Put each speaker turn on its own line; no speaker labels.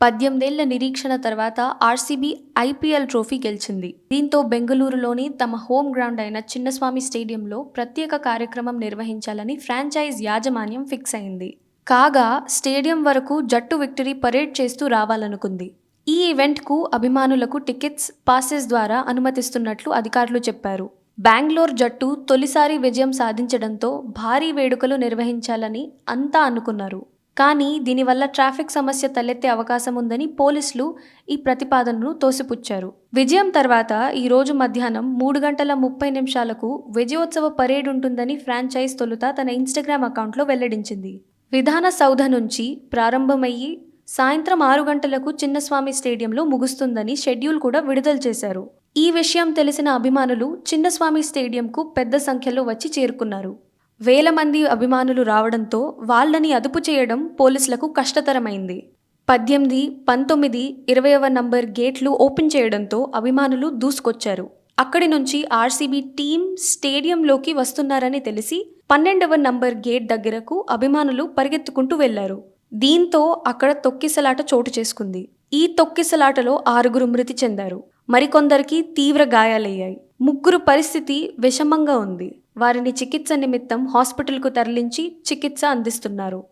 పద్దెనిమిదేళ్ళ నిరీక్షణ తర్వాత RCB IPL trophy గెలిచింది. దీంతో బెంగళూరులోని తమ హోమ్ గ్రౌండ్ అయిన చిన్నస్వామి స్టేడియంలో ప్రత్యేక కార్యక్రమం నిర్వహించాలని ఫ్రాంచైజ్ యాజమాన్యం ఫిక్స్ అయింది. కాగా స్టేడియం వరకు జట్టు విక్టరీ పరేడ్ చేస్తూ రావాలనుకుంది. ఈ ఈవెంట్కు అభిమానులకు టికెట్స్ పాసెస్ ద్వారా అనుమతిస్తున్నట్లు అధికారులు చెప్పారు. బెంగళూరు జట్టు తొలిసారి విజయం సాధించడంతో భారీ వేడుకలు నిర్వహించాలని అంతా అనుకున్నారు. కానీ దీనివల్ల ట్రాఫిక్ సమస్య తలెత్తే అవకాశం ఉందని పోలీసులు ఈ ప్రతిపాదనను తోసిపుచ్చారు. విజయం తర్వాత ఈ రోజు మధ్యాహ్నం మూడు గంటల ముప్పై నిమిషాలకు విజయోత్సవ పరేడ్ ఉంటుందని ఫ్రాంచైజ్ తొలుత తన ఇన్స్టాగ్రామ్ అకౌంట్లో వెల్లడించింది. విధాన సౌధ నుంచి ప్రారంభమయ్యి సాయంత్రం ఆరు గంటలకు చిన్నస్వామి స్టేడియంలో ముగుస్తుందని షెడ్యూల్ కూడా విడుదల చేశారు. ఈ విషయం తెలిసిన అభిమానులు చిన్నస్వామి స్టేడియంకు పెద్ద సంఖ్యలో వచ్చి చేరుకున్నారు. వేల మంది అభిమానులు రావడంతో వాళ్ళని అదుపు చేయడం పోలీసులకు కష్టతరమైంది. పద్దెనిమిది పంతొమ్మిది ఇరవైవ నంబర్ గేట్లు ఓపెన్ చేయడంతో అభిమానులు దూసుకొచ్చారు. అక్కడి నుంచి ఆర్సీబీ టీం స్టేడియంలోకి వస్తున్నారని తెలిసి పన్నెండవ నంబర్ గేట్ దగ్గరకు అభిమానులు పరిగెత్తుకుంటూ వెళ్ళారు. దీంతో అక్కడ తొక్కిసలాట చోటు చేసుకుంది. ఈ తొక్కిసలాటలో ఆరుగురు మృతి చెందారు. మరికొందరికి తీవ్ర గాయాలయ్యాయి. ముగ్గురు పరిస్థితి విషమంగా ఉంది. వారిని చికిత్స నిమిత్తం హాస్పిటల్కు తరలించి చికిత్స అందిస్తున్నారు.